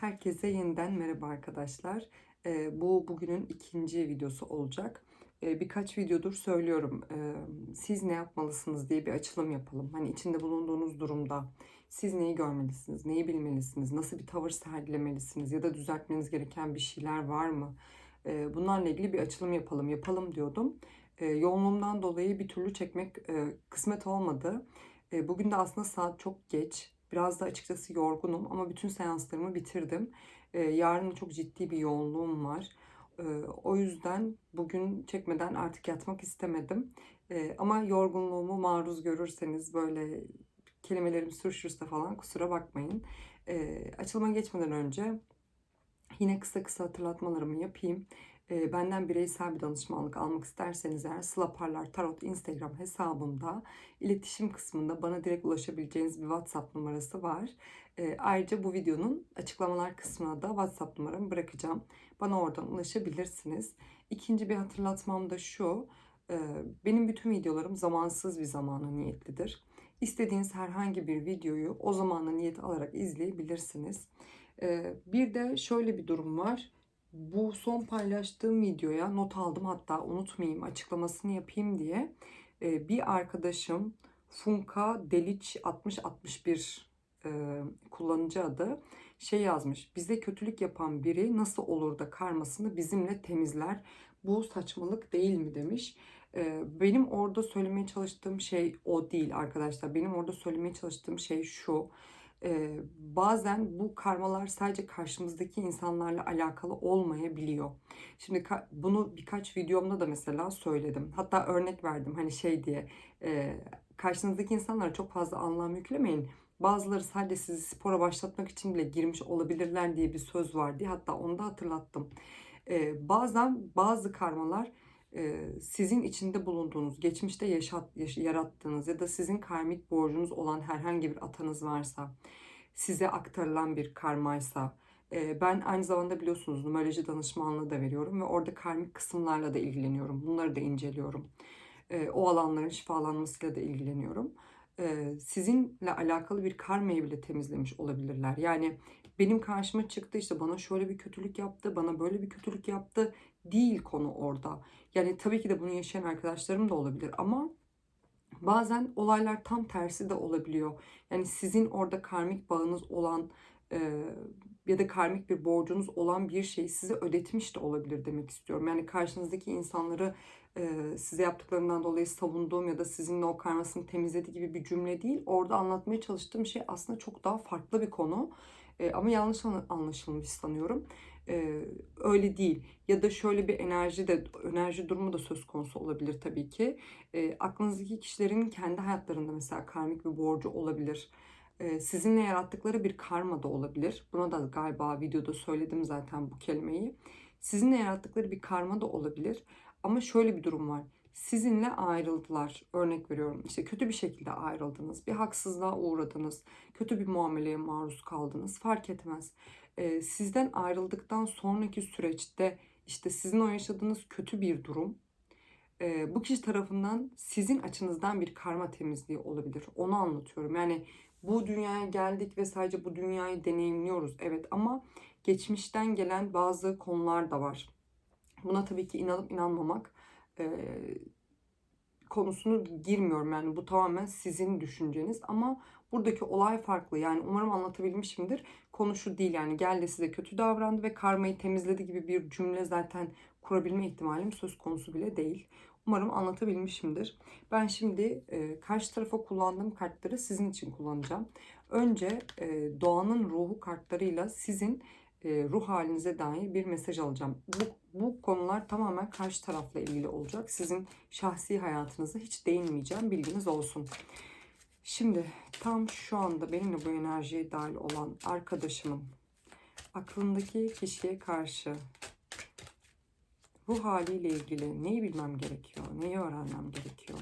Herkese yeniden merhaba arkadaşlar. Ee, bu bugünün ikinci videosu olacak. Ee, birkaç videodur söylüyorum. Ee, siz ne yapmalısınız diye bir açılım yapalım. Hani içinde bulunduğunuz durumda siz neyi görmelisiniz, neyi bilmelisiniz, nasıl bir tavır sergilemelisiniz ya da düzeltmeniz gereken bir şeyler var mı? Bunlarla ilgili bir açılım yapalım, yapalım diyordum. Ee, yoğunluğumdan dolayı bir türlü çekmek e, kısmet olmadı. Bugün de aslında saat çok geç. Biraz da açıkçası yorgunum ama bütün seanslarımı bitirdim. Ee, yarın çok ciddi bir yoğunluğum var. Ee, o yüzden bugün çekmeden artık yatmak istemedim. Ee, ama yorgunluğumu maruz görürseniz böyle kelimelerim sürüşürse falan kusura bakmayın. Ee, açılıma geçmeden önce yine kısa kısa hatırlatmalarımı yapayım. E, benden bireysel bir danışmanlık almak isterseniz eğer Sıla Parlar Tarot Instagram hesabımda iletişim kısmında bana direkt ulaşabileceğiniz bir WhatsApp numarası var. E, ayrıca bu videonun açıklamalar kısmına da WhatsApp numaramı bırakacağım. Bana oradan ulaşabilirsiniz. İkinci bir hatırlatmam da şu. E, benim bütün videolarım zamansız bir zamana niyetlidir. İstediğiniz herhangi bir videoyu o zamana niyet alarak izleyebilirsiniz. E, bir de şöyle bir durum var bu son paylaştığım videoya not aldım hatta unutmayayım açıklamasını yapayım diye. Ee, bir arkadaşım Funka Deliç 6061 e, kullanıcı adı şey yazmış. Bize kötülük yapan biri nasıl olur da karmasını bizimle temizler? Bu saçmalık değil mi demiş. Ee, benim orada söylemeye çalıştığım şey o değil arkadaşlar. Benim orada söylemeye çalıştığım şey şu e, bazen bu karmalar sadece karşımızdaki insanlarla alakalı olmayabiliyor. Şimdi bunu birkaç videomda da mesela söyledim. Hatta örnek verdim hani şey diye e, karşınızdaki insanlara çok fazla anlam yüklemeyin. Bazıları sadece sizi spora başlatmak için bile girmiş olabilirler diye bir söz var diye hatta onu da hatırlattım. E, bazen bazı karmalar sizin içinde bulunduğunuz, geçmişte yaşat, yarattığınız ya da sizin karmik borcunuz olan herhangi bir atanız varsa, size aktarılan bir karmaysa, ben aynı zamanda biliyorsunuz numeroloji danışmanlığı da veriyorum ve orada karmik kısımlarla da ilgileniyorum. Bunları da inceliyorum. O alanların şifalanmasıyla da ilgileniyorum. Sizinle alakalı bir karmayı bile temizlemiş olabilirler. Yani benim karşıma çıktı işte bana şöyle bir kötülük yaptı, bana böyle bir kötülük yaptı değil konu orada. Yani tabii ki de bunu yaşayan arkadaşlarım da olabilir ama bazen olaylar tam tersi de olabiliyor. Yani sizin orada karmik bağınız olan e, ya da karmik bir borcunuz olan bir şeyi size ödetmiş de olabilir demek istiyorum. Yani karşınızdaki insanları e, size yaptıklarından dolayı savunduğum ya da sizinle o karmasını temizledi gibi bir cümle değil. Orada anlatmaya çalıştığım şey aslında çok daha farklı bir konu. E, ama yanlış anlaşılmış sanıyorum. Öyle değil. Ya da şöyle bir enerji de enerji durumu da söz konusu olabilir tabii ki. E, aklınızdaki kişilerin kendi hayatlarında mesela karmik bir borcu olabilir. E, sizinle yarattıkları bir karma da olabilir. Buna da galiba videoda söyledim zaten bu kelimeyi. Sizinle yarattıkları bir karma da olabilir. Ama şöyle bir durum var sizinle ayrıldılar. Örnek veriyorum işte kötü bir şekilde ayrıldınız, bir haksızlığa uğradınız, kötü bir muameleye maruz kaldınız fark etmez. Sizden ayrıldıktan sonraki süreçte işte sizin o yaşadığınız kötü bir durum bu kişi tarafından sizin açınızdan bir karma temizliği olabilir. Onu anlatıyorum. Yani bu dünyaya geldik ve sadece bu dünyayı deneyimliyoruz. Evet ama geçmişten gelen bazı konular da var. Buna tabii ki inanıp inanmamak e, konusunu girmiyorum yani bu tamamen sizin düşünceniz ama buradaki olay farklı yani umarım anlatabilmişimdir. Konu şu değil yani geldi size kötü davrandı ve karmayı temizledi gibi bir cümle zaten kurabilme ihtimalim söz konusu bile değil. Umarım anlatabilmişimdir. Ben şimdi e, karşı tarafa kullandığım kartları sizin için kullanacağım. Önce e, doğanın ruhu kartlarıyla sizin e, ruh halinize dair bir mesaj alacağım. Bu, bu konular tamamen karşı tarafla ilgili olacak. Sizin şahsi hayatınıza hiç değinmeyeceğim. Bilginiz olsun. Şimdi tam şu anda benimle bu enerjiye dahil olan arkadaşımın aklındaki kişiye karşı ruh haliyle ilgili neyi bilmem gerekiyor, neyi öğrenmem gerekiyor?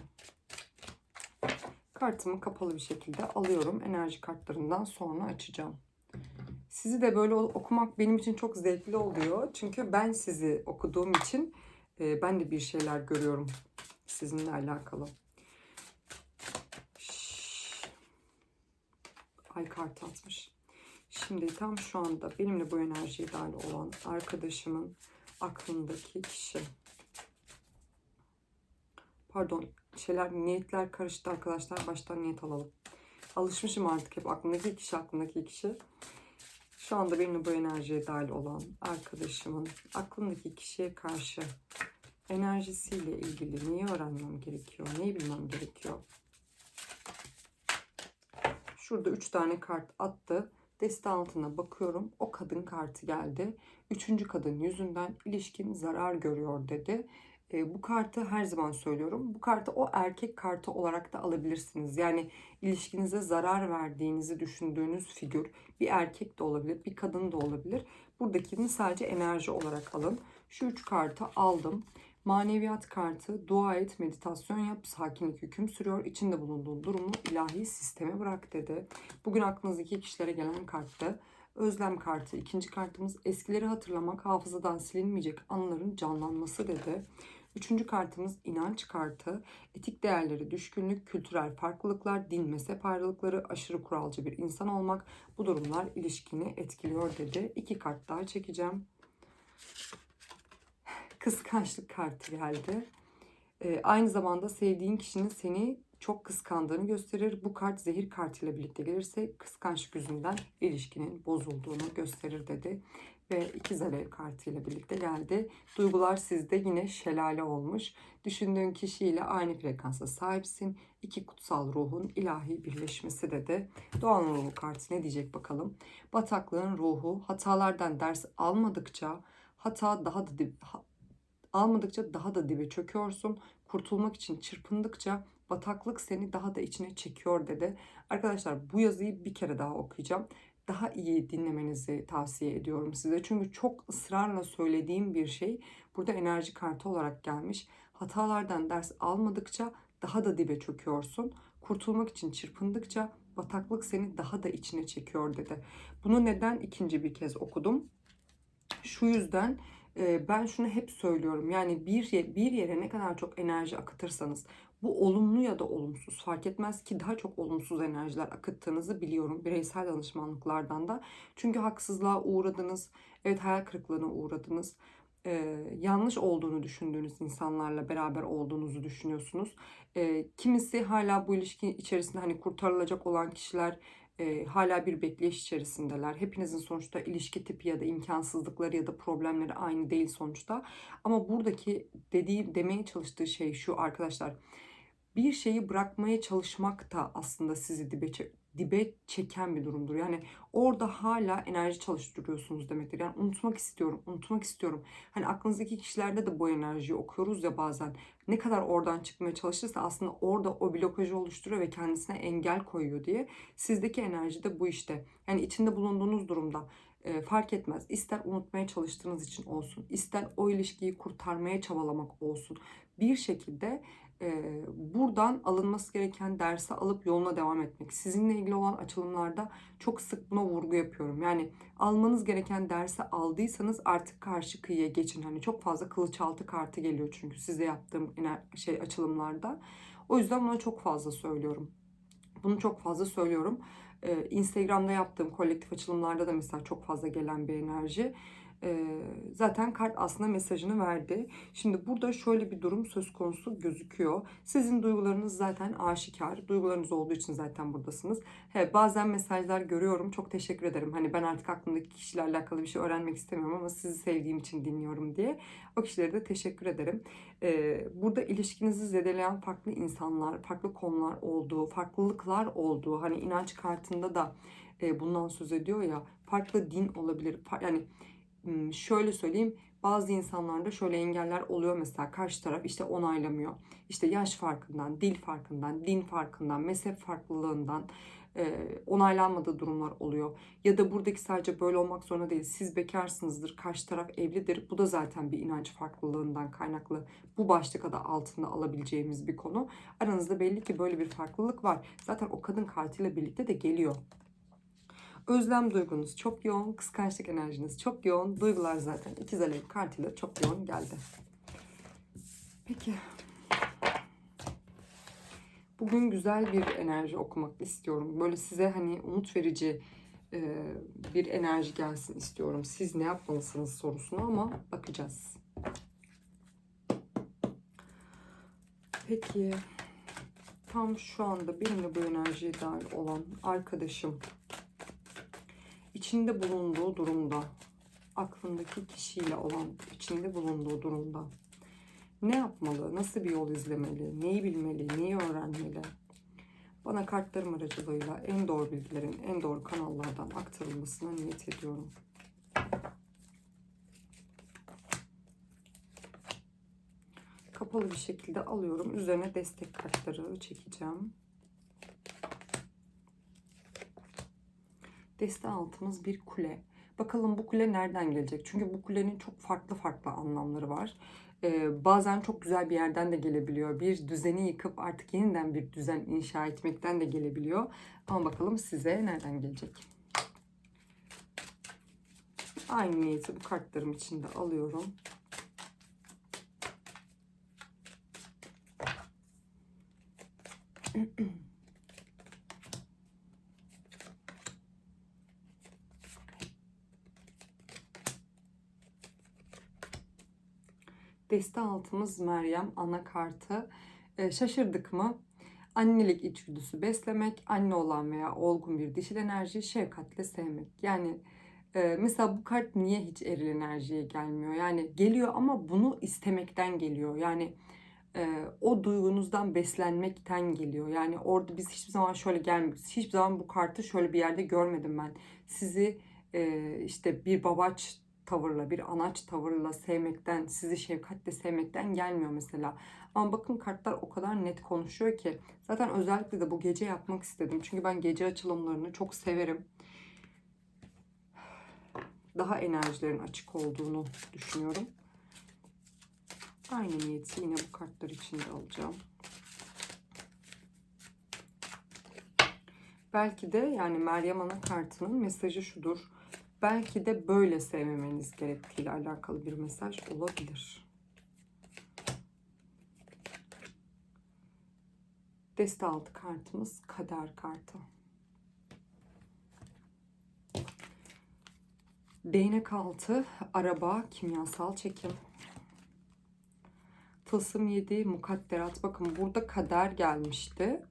Kartımı kapalı bir şekilde alıyorum. Enerji kartlarından sonra açacağım. Sizi de böyle okumak benim için çok zevkli oluyor. Çünkü ben sizi okuduğum için e, ben de bir şeyler görüyorum sizinle alakalı. Ay kart atmış. Şimdi tam şu anda benimle bu enerjiye dahil olan arkadaşımın aklındaki kişi. Pardon, şeyler, niyetler karıştı arkadaşlar. Baştan niyet alalım. Alışmışım artık hep aklındaki kişi, aklındaki kişi. Şu anda benimle bu enerjiye dahil olan arkadaşımın aklındaki kişiye karşı enerjisiyle ilgili neyi öğrenmem gerekiyor, neyi bilmem gerekiyor? Şurada üç tane kart attı. Deste altına bakıyorum. O kadın kartı geldi. Üçüncü kadın yüzünden ilişkin zarar görüyor dedi. E, bu kartı her zaman söylüyorum. Bu kartı o erkek kartı olarak da alabilirsiniz. Yani ilişkinize zarar verdiğinizi düşündüğünüz figür bir erkek de olabilir, bir kadın da olabilir. Buradakini sadece enerji olarak alın. Şu üç kartı aldım. Maneviyat kartı, dua et, meditasyon yap, sakinlik hüküm sürüyor. İçinde bulunduğun durumu ilahi sisteme bırak dedi. Bugün aklınızdaki kişilere gelen karttı. Özlem kartı, ikinci kartımız eskileri hatırlamak, hafızadan silinmeyecek anların canlanması dedi. Üçüncü kartımız inanç kartı. Etik değerleri, düşkünlük, kültürel farklılıklar, din, mezhep ayrılıkları, aşırı kuralcı bir insan olmak bu durumlar ilişkini etkiliyor dedi. İki kart daha çekeceğim. Kıskançlık kartı geldi. Ee, aynı zamanda sevdiğin kişinin seni çok kıskandığını gösterir. Bu kart zehir kartıyla birlikte gelirse kıskançlık yüzünden ilişkinin bozulduğunu gösterir dedi. Ve ikiz alev kartıyla birlikte geldi. Duygular sizde yine şelale olmuş. Düşündüğün kişiyle aynı frekansa sahipsin. İki kutsal ruhun ilahi birleşmesi dedi. Doğan ruhu kartı ne diyecek bakalım. Bataklığın ruhu hatalardan ders almadıkça hata daha da almadıkça daha da dibe çöküyorsun. Kurtulmak için çırpındıkça bataklık seni daha da içine çekiyor dedi. Arkadaşlar bu yazıyı bir kere daha okuyacağım. Daha iyi dinlemenizi tavsiye ediyorum size. Çünkü çok ısrarla söylediğim bir şey burada enerji kartı olarak gelmiş. Hatalardan ders almadıkça daha da dibe çöküyorsun. Kurtulmak için çırpındıkça bataklık seni daha da içine çekiyor dedi. Bunu neden ikinci bir kez okudum? Şu yüzden ben şunu hep söylüyorum. Yani bir bir yere ne kadar çok enerji akıtırsanız bu olumlu ya da olumsuz fark etmez ki daha çok olumsuz enerjiler akıttığınızı biliyorum bireysel danışmanlıklardan da. Çünkü haksızlığa uğradınız, evet hayal kırıklığına uğradınız. Ee, yanlış olduğunu düşündüğünüz insanlarla beraber olduğunuzu düşünüyorsunuz. Ee, kimisi hala bu ilişki içerisinde hani kurtarılacak olan kişiler e, hala bir bekleyiş içerisindeler. Hepinizin sonuçta ilişki tipi ya da imkansızlıkları ya da problemleri aynı değil sonuçta. Ama buradaki dediği demeye çalıştığı şey şu arkadaşlar. Bir şeyi bırakmaya çalışmak da aslında sizi dibe dibe çeken bir durumdur. Yani orada hala enerji çalıştırıyorsunuz demektir. Yani unutmak istiyorum, unutmak istiyorum. Hani aklınızdaki kişilerde de bu enerjiyi okuyoruz ya bazen. Ne kadar oradan çıkmaya çalışırsa aslında orada o blokajı oluşturuyor ve kendisine engel koyuyor diye. Sizdeki enerji de bu işte. Yani içinde bulunduğunuz durumda e, fark etmez. İster unutmaya çalıştığınız için olsun, ister o ilişkiyi kurtarmaya çabalamak olsun. Bir şekilde e, buradan alınması gereken dersi alıp yoluna devam etmek. Sizinle ilgili olan açılımlarda çok sık buna vurgu yapıyorum. Yani almanız gereken dersi aldıysanız artık karşı kıyıya geçin. Hani çok fazla kılıçaltı kartı geliyor çünkü size yaptığım şey açılımlarda. O yüzden buna çok fazla söylüyorum. Bunu çok fazla söylüyorum. Ee, Instagram'da yaptığım kolektif açılımlarda da mesela çok fazla gelen bir enerji. Ee, zaten kart aslında mesajını verdi. Şimdi burada şöyle bir durum söz konusu gözüküyor. Sizin duygularınız zaten aşikar. Duygularınız olduğu için zaten buradasınız. He, bazen mesajlar görüyorum. Çok teşekkür ederim. Hani ben artık aklımdaki kişilerle alakalı bir şey öğrenmek istemiyorum ama sizi sevdiğim için dinliyorum diye. O kişilere de teşekkür ederim. Ee, burada ilişkinizi zedeleyen farklı insanlar, farklı konular olduğu, farklılıklar olduğu. Hani inanç kartında da e, bundan söz ediyor ya. Farklı din olabilir. Yani şöyle söyleyeyim bazı insanlarda şöyle engeller oluyor mesela karşı taraf işte onaylamıyor. İşte yaş farkından, dil farkından, din farkından, mezhep farklılığından e, onaylanmadığı durumlar oluyor. Ya da buradaki sadece böyle olmak zorunda değil. Siz bekarsınızdır, karşı taraf evlidir. Bu da zaten bir inanç farklılığından kaynaklı. Bu başlık adı altında alabileceğimiz bir konu. Aranızda belli ki böyle bir farklılık var. Zaten o kadın kartıyla birlikte de geliyor. Özlem duygunuz çok yoğun, kıskançlık enerjiniz çok yoğun. Duygular zaten ikiz alev kartıyla çok yoğun geldi. Peki. Bugün güzel bir enerji okumak istiyorum. Böyle size hani umut verici, e, bir enerji gelsin istiyorum. Siz ne yapmalısınız sorusuna ama bakacağız. Peki tam şu anda benimle bu enerjiye dahil olan arkadaşım içinde bulunduğu durumda aklındaki kişiyle olan içinde bulunduğu durumda ne yapmalı, nasıl bir yol izlemeli, neyi bilmeli, neyi öğrenmeli? Bana kartlarım aracılığıyla en doğru bilgilerin en doğru kanallardan aktarılmasına niyet ediyorum. Kapalı bir şekilde alıyorum. Üzerine destek kartları çekeceğim. Deste altımız bir kule. Bakalım bu kule nereden gelecek? Çünkü bu kulenin çok farklı farklı anlamları var. Ee, bazen çok güzel bir yerden de gelebiliyor. Bir düzeni yıkıp artık yeniden bir düzen inşa etmekten de gelebiliyor. Ama bakalım size nereden gelecek? Aynı niyeti bu kartlarım içinde alıyorum. Deste altımız Meryem ana kartı. E, şaşırdık mı? Annelik içgüdüsü beslemek, anne olan veya olgun bir dişil enerji şefkatle sevmek. Yani e, mesela bu kart niye hiç eril enerjiye gelmiyor? Yani geliyor ama bunu istemekten geliyor. Yani e, o duygunuzdan beslenmekten geliyor. Yani orada biz hiçbir zaman şöyle gelmiyoruz. Hiçbir zaman bu kartı şöyle bir yerde görmedim ben. Sizi e, işte bir babaç tavırla, bir anaç tavırla sevmekten, sizi şefkatle sevmekten gelmiyor mesela. Ama bakın kartlar o kadar net konuşuyor ki. Zaten özellikle de bu gece yapmak istedim. Çünkü ben gece açılımlarını çok severim. Daha enerjilerin açık olduğunu düşünüyorum. Aynı niyeti yine bu kartlar için de alacağım. Belki de yani Meryem Ana kartının mesajı şudur belki de böyle sevmemeniz gerektiğiyle alakalı bir mesaj olabilir. Deste altı kartımız kader kartı. Değnek altı araba kimyasal çekim. Tılsım 7 mukadderat. Bakın burada kader gelmişti.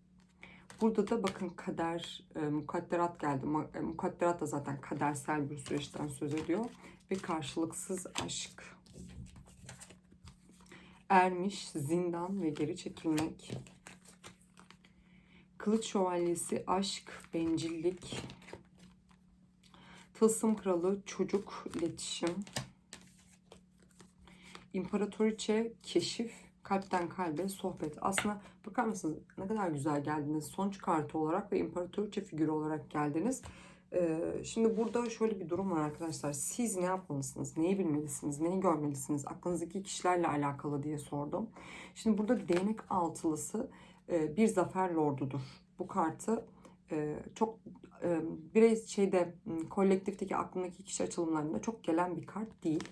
Burada da bakın kader, e, mukadderat geldi. E, mukadderat da zaten kadersel bir süreçten söz ediyor. Ve karşılıksız aşk. Ermiş, zindan ve geri çekilmek. Kılıç şövalyesi, aşk, bencillik. Tılsım kralı, çocuk, iletişim. İmparatoriçe, keşif kalpten kalbe sohbet. Aslında bakar mısınız ne kadar güzel geldiniz. Sonuç kartı olarak ve imparatoriçe figürü olarak geldiniz. Ee, şimdi burada şöyle bir durum var arkadaşlar. Siz ne yapmalısınız? Neyi bilmelisiniz? Neyi görmelisiniz? Aklınızdaki kişilerle alakalı diye sordum. Şimdi burada değnek altılısı e, bir zafer lordudur. Bu kartı e, çok e, birey şeyde kolektifteki aklındaki kişi açılımlarında çok gelen bir kart değil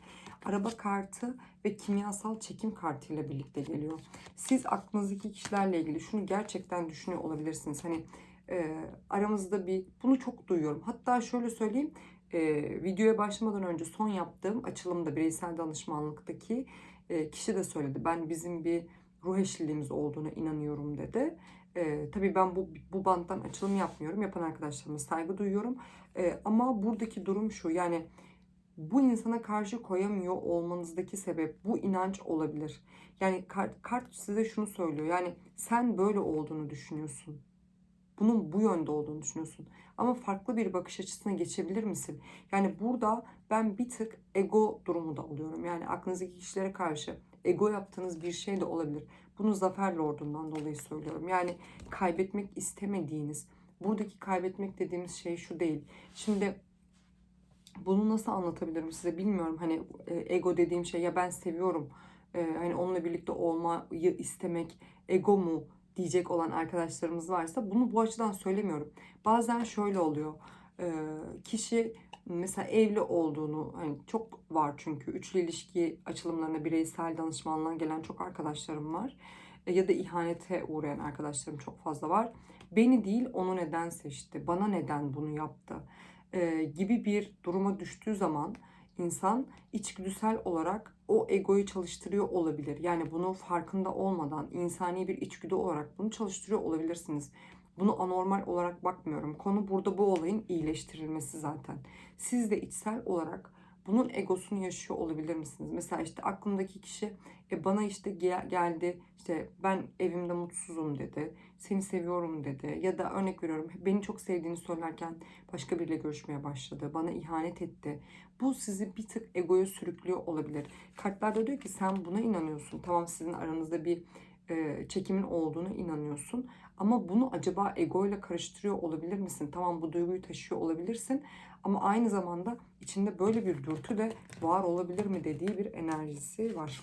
araba kartı ve kimyasal çekim kartı ile birlikte geliyor. Siz aklınızdaki kişilerle ilgili şunu gerçekten düşünüyor olabilirsiniz. Hani e, aramızda bir bunu çok duyuyorum. Hatta şöyle söyleyeyim e, videoya başlamadan önce son yaptığım açılımda bireysel danışmanlıktaki e, kişi de söyledi. Ben bizim bir ruh eşliliğimiz olduğuna inanıyorum dedi. E, tabii ben bu, bu banttan açılım yapmıyorum. Yapan arkadaşlarıma saygı duyuyorum. E, ama buradaki durum şu yani bu insana karşı koyamıyor olmanızdaki sebep bu inanç olabilir. Yani kart, kart size şunu söylüyor. Yani sen böyle olduğunu düşünüyorsun. Bunun bu yönde olduğunu düşünüyorsun. Ama farklı bir bakış açısına geçebilir misin? Yani burada ben bir tık ego durumu da alıyorum. Yani aklınızdaki kişilere karşı ego yaptığınız bir şey de olabilir. Bunu Zafer Lord'undan dolayı söylüyorum. Yani kaybetmek istemediğiniz, buradaki kaybetmek dediğimiz şey şu değil. Şimdi bunu nasıl anlatabilirim size bilmiyorum. Hani e, ego dediğim şey ya ben seviyorum. E, hani onunla birlikte olmayı istemek ego mu diyecek olan arkadaşlarımız varsa bunu bu açıdan söylemiyorum. Bazen şöyle oluyor. E, kişi mesela evli olduğunu hani çok var çünkü üçlü ilişki açılımlarına bireysel danışmanlığa gelen çok arkadaşlarım var. ya da ihanete uğrayan arkadaşlarım çok fazla var. Beni değil onu neden seçti? Bana neden bunu yaptı? e, gibi bir duruma düştüğü zaman insan içgüdüsel olarak o egoyu çalıştırıyor olabilir. Yani bunu farkında olmadan insani bir içgüdü olarak bunu çalıştırıyor olabilirsiniz. Bunu anormal olarak bakmıyorum. Konu burada bu olayın iyileştirilmesi zaten. Siz de içsel olarak bunun egosunu yaşıyor olabilir misiniz? Mesela işte aklımdaki kişi e, bana işte gel- geldi işte ben evimde mutsuzum dedi. Seni seviyorum dedi. Ya da örnek veriyorum beni çok sevdiğini söylerken başka biriyle görüşmeye başladı. Bana ihanet etti. Bu sizi bir tık egoya sürüklüyor olabilir. Kartlarda diyor ki sen buna inanıyorsun. Tamam sizin aranızda bir çekimin olduğuna inanıyorsun. Ama bunu acaba ego ile karıştırıyor olabilir misin? Tamam bu duyguyu taşıyor olabilirsin. Ama aynı zamanda içinde böyle bir dürtü de var olabilir mi dediği bir enerjisi var.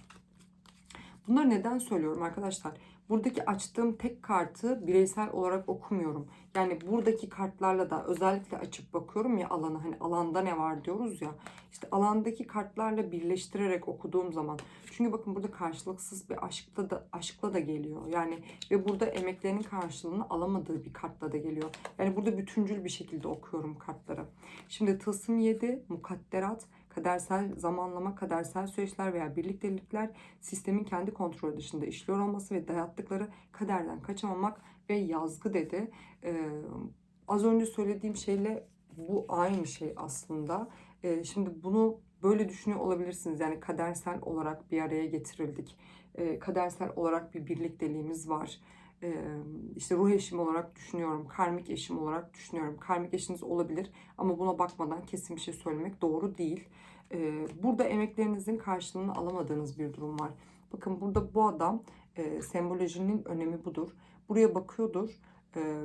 Bunları neden söylüyorum arkadaşlar? Buradaki açtığım tek kartı bireysel olarak okumuyorum. Yani buradaki kartlarla da özellikle açıp bakıyorum ya alana hani alanda ne var diyoruz ya. İşte alandaki kartlarla birleştirerek okuduğum zaman. Çünkü bakın burada karşılıksız bir aşkla da aşkla da geliyor. Yani ve burada emeklerinin karşılığını alamadığı bir kartla da geliyor. Yani burada bütüncül bir şekilde okuyorum kartları. Şimdi tılsım 7, mukadderat, kadersel zamanlama, kadersel süreçler veya birliktelikler sistemin kendi kontrolü dışında işliyor olması ve dayattıkları kaderden kaçamamak ve yazgı dedi. Ee, az önce söylediğim şeyle bu aynı şey aslında. Ee, şimdi bunu böyle düşünüyor olabilirsiniz. Yani kadersel olarak bir araya getirildik. Ee, kadersel olarak bir birlikteliğimiz var. İşte ruh eşim olarak düşünüyorum. Karmik eşim olarak düşünüyorum. Karmik eşiniz olabilir ama buna bakmadan kesin bir şey söylemek doğru değil. Burada emeklerinizin karşılığını alamadığınız bir durum var. Bakın burada bu adam e, sembolojinin önemi budur. Buraya bakıyordur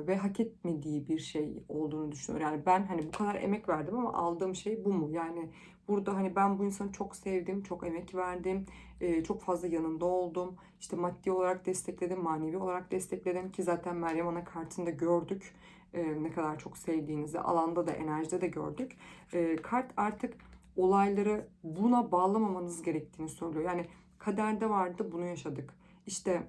ve hak etmediği bir şey olduğunu düşünüyor. Yani ben hani bu kadar emek verdim ama aldığım şey bu mu? Yani burada hani ben bu insanı çok sevdim, çok emek verdim, e, çok fazla yanında oldum. İşte maddi olarak destekledim, manevi olarak destekledim ki zaten Meryem Ana kartında gördük e, ne kadar çok sevdiğinizi, alanda da enerjide de gördük. E, kart artık olayları buna bağlamamanız gerektiğini söylüyor. Yani kaderde vardı bunu yaşadık. İşte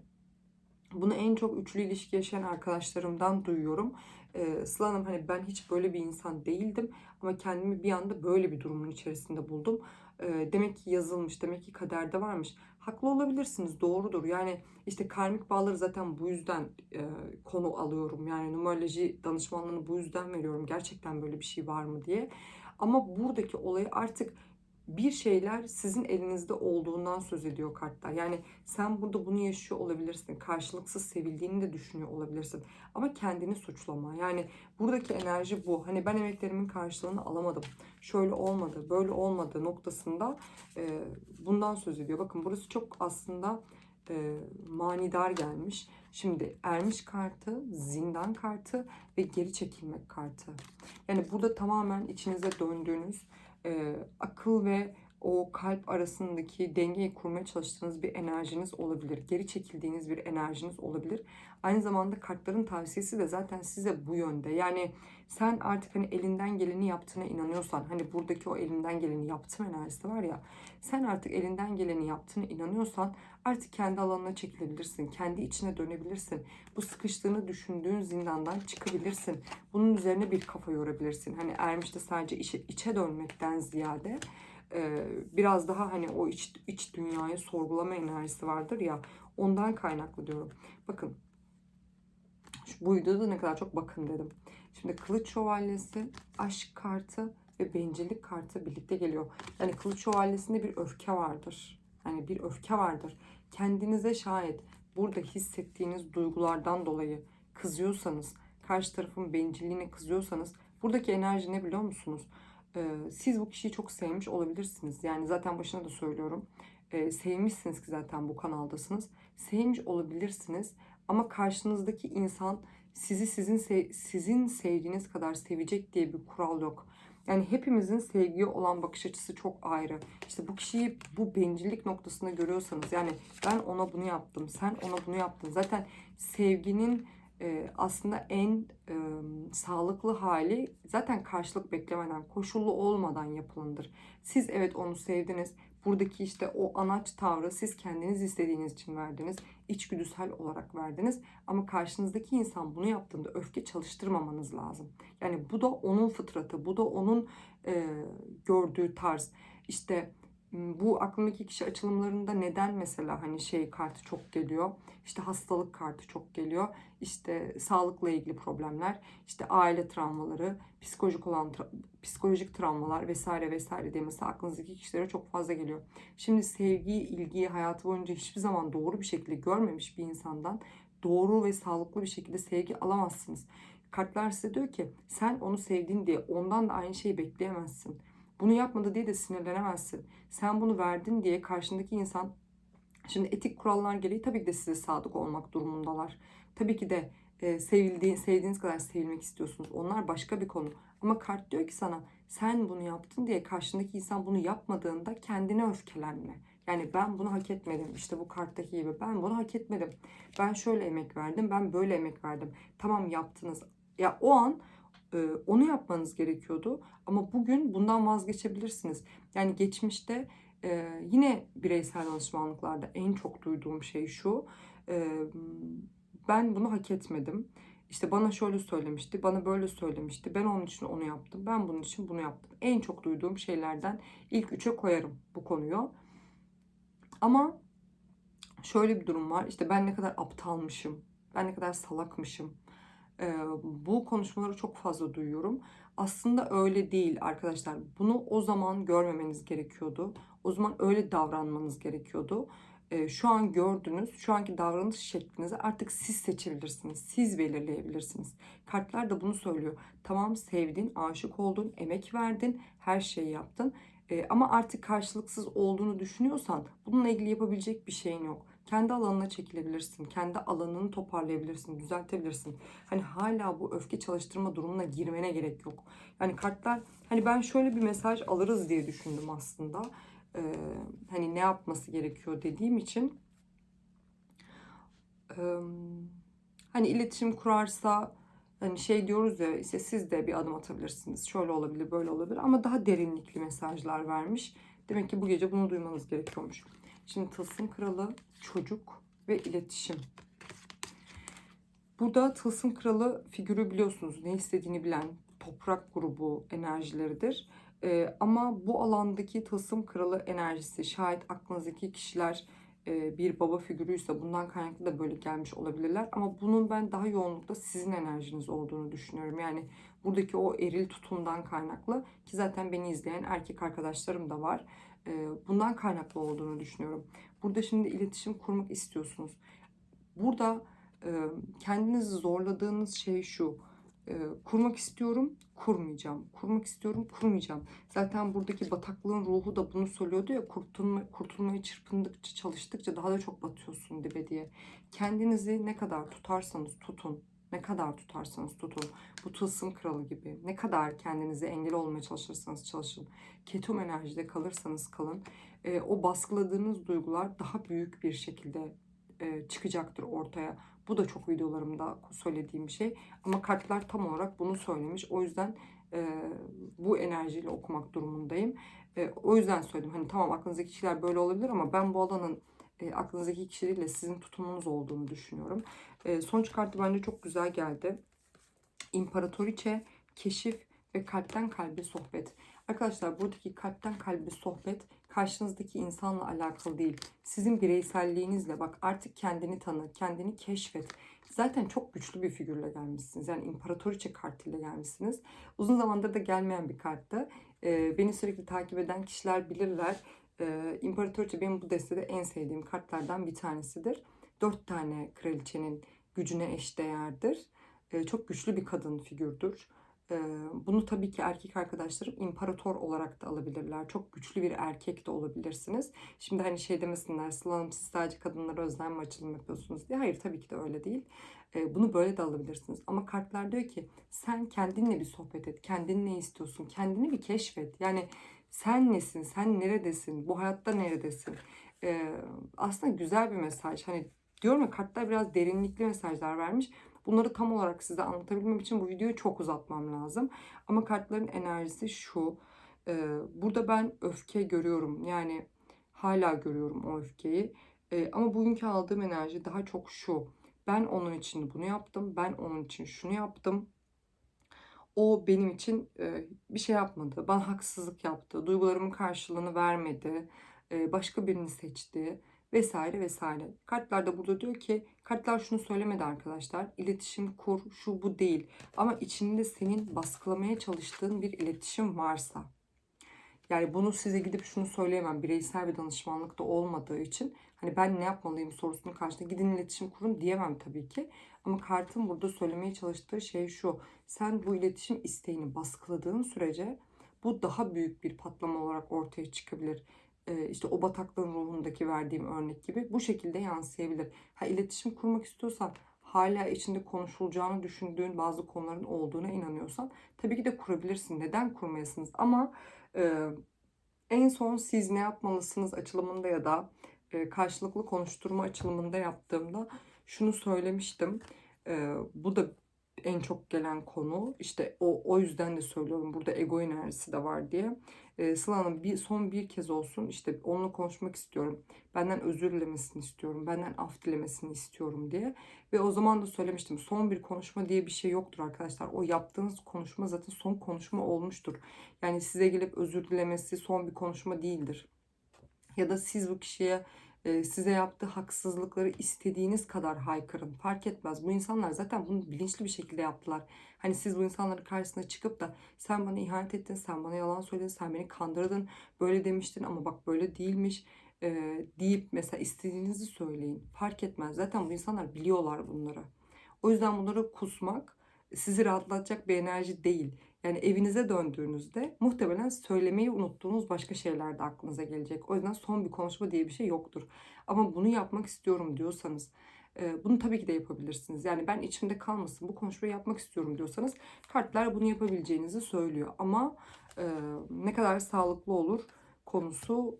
bunu en çok üçlü ilişki yaşayan arkadaşlarımdan duyuyorum. Ee, Sıla Hanım hani ben hiç böyle bir insan değildim ama kendimi bir anda böyle bir durumun içerisinde buldum. Ee, demek ki yazılmış, demek ki kaderde varmış. Haklı olabilirsiniz, doğrudur. Yani işte karmik bağları zaten bu yüzden e, konu alıyorum. Yani numeroloji danışmanlığını bu yüzden veriyorum. Gerçekten böyle bir şey var mı diye. Ama buradaki olayı artık bir şeyler sizin elinizde olduğundan söz ediyor kartlar. Yani sen burada bunu yaşıyor olabilirsin. Karşılıksız sevildiğini de düşünüyor olabilirsin. Ama kendini suçlama. Yani buradaki enerji bu. Hani ben emeklerimin karşılığını alamadım. Şöyle olmadı, böyle olmadı noktasında e, bundan söz ediyor. Bakın burası çok aslında e, manidar gelmiş. Şimdi ermiş kartı, zindan kartı ve geri çekilmek kartı. Yani burada tamamen içinize döndüğünüz e, akıl ve o kalp arasındaki dengeyi kurmaya çalıştığınız bir enerjiniz olabilir. Geri çekildiğiniz bir enerjiniz olabilir. Aynı zamanda kartların tavsiyesi de zaten size bu yönde. Yani sen artık hani elinden geleni yaptığına inanıyorsan hani buradaki o elinden geleni yaptım enerjisi var ya sen artık elinden geleni yaptığına inanıyorsan artık kendi alanına çekilebilirsin. Kendi içine dönebilirsin. Bu sıkıştığını düşündüğün zindandan çıkabilirsin. Bunun üzerine bir kafa yorabilirsin. Hani ermişte sadece içe, içe dönmekten ziyade biraz daha hani o iç, iç dünyayı sorgulama enerjisi vardır ya ondan kaynaklı diyorum. Bakın şu, bu videoda ne kadar çok bakın dedim. Şimdi kılıç şövalyesi, aşk kartı ve bencillik kartı birlikte geliyor. Yani kılıç şövalyesinde bir öfke vardır. Yani bir öfke vardır. Kendinize şayet burada hissettiğiniz duygulardan dolayı kızıyorsanız, karşı tarafın bencilliğine kızıyorsanız buradaki enerji ne biliyor musunuz? Ee, siz bu kişiyi çok sevmiş olabilirsiniz. Yani zaten başına da söylüyorum. Ee, sevmişsiniz ki zaten bu kanaldasınız. Sevmiş olabilirsiniz ama karşınızdaki insan sizi sizin sizin sevdiğiniz kadar sevecek diye bir kural yok. Yani hepimizin sevgiye olan bakış açısı çok ayrı. İşte bu kişiyi bu bencillik noktasında görüyorsanız yani ben ona bunu yaptım, sen ona bunu yaptın. Zaten sevginin e, aslında en e, sağlıklı hali zaten karşılık beklemeden, koşullu olmadan yapılandır. Siz evet onu sevdiniz. Buradaki işte o anaç tavrı siz kendiniz istediğiniz için verdiniz. İçgüdüsel olarak verdiniz. Ama karşınızdaki insan bunu yaptığında öfke çalıştırmamanız lazım. Yani bu da onun fıtratı, bu da onun e, gördüğü tarz. İşte bu aklımdaki kişi açılımlarında neden mesela hani şey kartı çok geliyor? İşte hastalık kartı çok geliyor. İşte sağlıkla ilgili problemler, işte aile travmaları, psikolojik olan tra- psikolojik travmalar vesaire vesaire diye mesela aklınızdaki kişilere çok fazla geliyor. Şimdi sevgiyi, ilgiyi hayatı boyunca hiçbir zaman doğru bir şekilde görmemiş bir insandan doğru ve sağlıklı bir şekilde sevgi alamazsınız. Kartlar size diyor ki sen onu sevdin diye ondan da aynı şeyi bekleyemezsin. Bunu yapmadı diye de sinirlenemezsin. Sen bunu verdin diye karşındaki insan Şimdi etik kurallar gereği tabii ki de size sadık olmak durumundalar. Tabii ki de e, sevildiğin, sevdiğiniz kadar sevilmek istiyorsunuz. Onlar başka bir konu. Ama kart diyor ki sana sen bunu yaptın diye karşındaki insan bunu yapmadığında kendine öfkelenme. Yani ben bunu hak etmedim. İşte bu karttaki gibi ben bunu hak etmedim. Ben şöyle emek verdim, ben böyle emek verdim. Tamam yaptınız. Ya o an onu yapmanız gerekiyordu. Ama bugün bundan vazgeçebilirsiniz. Yani geçmişte yine bireysel danışmanlıklarda en çok duyduğum şey şu. Ben bunu hak etmedim. İşte bana şöyle söylemişti, bana böyle söylemişti. Ben onun için onu yaptım, ben bunun için bunu yaptım. En çok duyduğum şeylerden ilk üçe koyarım bu konuyu. Ama şöyle bir durum var. İşte ben ne kadar aptalmışım, ben ne kadar salakmışım. Bu konuşmaları çok fazla duyuyorum. Aslında öyle değil arkadaşlar. Bunu o zaman görmemeniz gerekiyordu. O zaman öyle davranmanız gerekiyordu. Şu an gördünüz, şu anki davranış şeklinizi artık siz seçebilirsiniz. Siz belirleyebilirsiniz. Kartlar da bunu söylüyor. Tamam sevdin, aşık oldun, emek verdin, her şeyi yaptın. Ama artık karşılıksız olduğunu düşünüyorsan bununla ilgili yapabilecek bir şeyin yok. Kendi alanına çekilebilirsin. Kendi alanını toparlayabilirsin, düzeltebilirsin. Hani hala bu öfke çalıştırma durumuna girmene gerek yok. Yani kartlar hani ben şöyle bir mesaj alırız diye düşündüm aslında. Ee, hani ne yapması gerekiyor dediğim için ee, hani iletişim kurarsa hani şey diyoruz ya işte siz de bir adım atabilirsiniz. Şöyle olabilir, böyle olabilir ama daha derinlikli mesajlar vermiş. Demek ki bu gece bunu duymanız gerekiyormuş. Şimdi Tılsım Kralı, çocuk ve iletişim. Burada Tılsım Kralı figürü biliyorsunuz ne istediğini bilen toprak grubu enerjileridir. Ee, ama bu alandaki Tılsım Kralı enerjisi şayet aklınızdaki kişiler e, bir baba figürüyse bundan kaynaklı da böyle gelmiş olabilirler. Ama bunun ben daha yoğunlukla sizin enerjiniz olduğunu düşünüyorum. Yani buradaki o eril tutumdan kaynaklı ki zaten beni izleyen erkek arkadaşlarım da var. E, bundan kaynaklı olduğunu düşünüyorum. Burada şimdi iletişim kurmak istiyorsunuz. Burada e, kendinizi zorladığınız şey şu. Kurmak istiyorum, kurmayacağım. Kurmak istiyorum, kurmayacağım. Zaten buradaki bataklığın ruhu da bunu söylüyordu ya kurtulma, kurtulmaya çırpındıkça, çalıştıkça daha da çok batıyorsun dibe diye. Kendinizi ne kadar tutarsanız tutun. Ne kadar tutarsanız tutun. Bu tılsım kralı gibi. Ne kadar kendinize engel olmaya çalışırsanız çalışın. Ketum enerjide kalırsanız kalın. E, o baskıladığınız duygular daha büyük bir şekilde e, çıkacaktır ortaya. Bu da çok videolarımda söylediğim bir şey. Ama kartlar tam olarak bunu söylemiş. O yüzden e, bu enerjiyle okumak durumundayım. E, o yüzden söyledim. Hani tamam aklınızdaki kişiler böyle olabilir ama ben bu alanın e, aklınızdaki kişileriyle sizin tutumunuz olduğunu düşünüyorum. E, sonuç kartı bence çok güzel geldi. İmparatoriçe, keşif ve kalpten kalbe sohbet. Arkadaşlar buradaki kalpten kalbe sohbet karşınızdaki insanla alakalı değil. Sizin bireyselliğinizle bak artık kendini tanı, kendini keşfet. Zaten çok güçlü bir figürle gelmişsiniz. Yani imparatoriçe kartıyla gelmişsiniz. Uzun zamandır da gelmeyen bir karttı. Ee, beni sürekli takip eden kişiler bilirler. Ee, imparatoriçe benim bu destede en sevdiğim kartlardan bir tanesidir. Dört tane kraliçenin gücüne eşdeğerdir. Ee, çok güçlü bir kadın figürdür. Bunu tabii ki erkek arkadaşlarım imparator olarak da alabilirler. Çok güçlü bir erkek de olabilirsiniz. Şimdi hani şey demesinler Sıla Hanım siz sadece kadınlara özel mi açılım yapıyorsunuz diye. Hayır tabii ki de öyle değil. Bunu böyle de alabilirsiniz. Ama kartlar diyor ki sen kendinle bir sohbet et. Kendin ne istiyorsun? Kendini bir keşfet. Yani sen nesin? Sen neredesin? Bu hayatta neredesin? Aslında güzel bir mesaj. Hani diyorum ya kartlar biraz derinlikli mesajlar vermiş. Bunları tam olarak size anlatabilmem için bu videoyu çok uzatmam lazım. Ama kartların enerjisi şu. Ee, burada ben öfke görüyorum. Yani hala görüyorum o öfkeyi. Ee, ama bugünkü aldığım enerji daha çok şu. Ben onun için bunu yaptım. Ben onun için şunu yaptım. O benim için e, bir şey yapmadı. Bana haksızlık yaptı. Duygularımın karşılığını vermedi. E, başka birini seçti vesaire vesaire. Kartlar da burada diyor ki kartlar şunu söylemedi arkadaşlar. İletişim kur şu bu değil. Ama içinde senin baskılamaya çalıştığın bir iletişim varsa yani bunu size gidip şunu söyleyemem. Bireysel bir danışmanlık da olmadığı için hani ben ne yapmalıyım sorusunu karşısında gidin iletişim kurun diyemem tabii ki. Ama kartın burada söylemeye çalıştığı şey şu. Sen bu iletişim isteğini baskıladığın sürece bu daha büyük bir patlama olarak ortaya çıkabilir. Ee, işte o bataklığın ruhundaki verdiğim örnek gibi bu şekilde yansıyabilir. Ha iletişim kurmak istiyorsan hala içinde konuşulacağını düşündüğün bazı konuların olduğuna inanıyorsan tabii ki de kurabilirsin. Neden kurmayasınız? Ama e, en son siz ne yapmalısınız açılımında ya da e, karşılıklı konuşturma açılımında yaptığımda şunu söylemiştim. E, bu da en çok gelen konu. İşte o, o yüzden de söylüyorum burada ego enerjisi de var diye. E, Sıla Hanım bir, son bir kez olsun işte onunla konuşmak istiyorum. Benden özür dilemesini istiyorum. Benden af dilemesini istiyorum diye. Ve o zaman da söylemiştim son bir konuşma diye bir şey yoktur arkadaşlar. O yaptığınız konuşma zaten son konuşma olmuştur. Yani size gelip özür dilemesi son bir konuşma değildir. Ya da siz bu kişiye size yaptığı haksızlıkları istediğiniz kadar haykırın. Fark etmez. Bu insanlar zaten bunu bilinçli bir şekilde yaptılar. Hani siz bu insanların karşısına çıkıp da sen bana ihanet ettin, sen bana yalan söyledin, sen beni kandırdın, böyle demiştin ama bak böyle değilmiş e, deyip mesela istediğinizi söyleyin. Fark etmez. Zaten bu insanlar biliyorlar bunları. O yüzden bunları kusmak sizi rahatlatacak bir enerji değil. Yani evinize döndüğünüzde muhtemelen söylemeyi unuttuğunuz başka şeyler de aklınıza gelecek. O yüzden son bir konuşma diye bir şey yoktur. Ama bunu yapmak istiyorum diyorsanız bunu tabii ki de yapabilirsiniz. Yani ben içimde kalmasın bu konuşmayı yapmak istiyorum diyorsanız kartlar bunu yapabileceğinizi söylüyor. Ama ne kadar sağlıklı olur konusu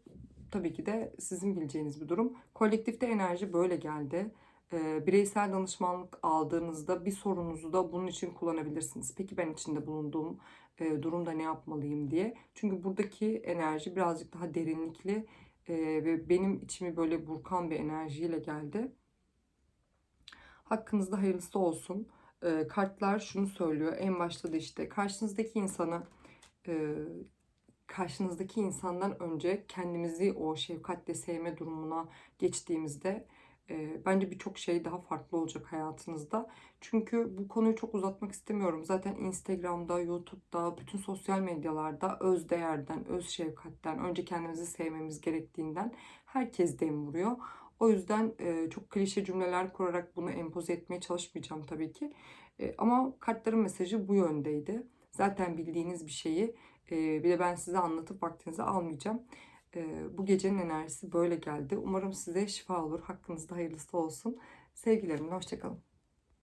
tabii ki de sizin bileceğiniz bir durum. Kolektifte enerji böyle geldi bireysel danışmanlık aldığınızda bir sorunuzu da bunun için kullanabilirsiniz. Peki ben içinde bulunduğum durumda ne yapmalıyım diye. Çünkü buradaki enerji birazcık daha derinlikli ve benim içimi böyle burkan bir enerjiyle geldi. Hakkınızda hayırlısı olsun. Kartlar şunu söylüyor. En başta da işte karşınızdaki insana karşınızdaki insandan önce kendimizi o şefkatle sevme durumuna geçtiğimizde bence birçok şey daha farklı olacak hayatınızda. Çünkü bu konuyu çok uzatmak istemiyorum. Zaten Instagram'da, YouTube'da, bütün sosyal medyalarda öz değerden, öz şefkatten, önce kendimizi sevmemiz gerektiğinden herkes dem vuruyor. O yüzden çok klişe cümleler kurarak bunu empoze etmeye çalışmayacağım tabii ki. Ama kartların mesajı bu yöndeydi. Zaten bildiğiniz bir şeyi e, bir de ben size anlatıp vaktinizi almayacağım. Bu gecenin enerjisi böyle geldi. Umarım size şifa olur. Hakkınızda hayırlısı olsun. Sevgilerimle hoşçakalın.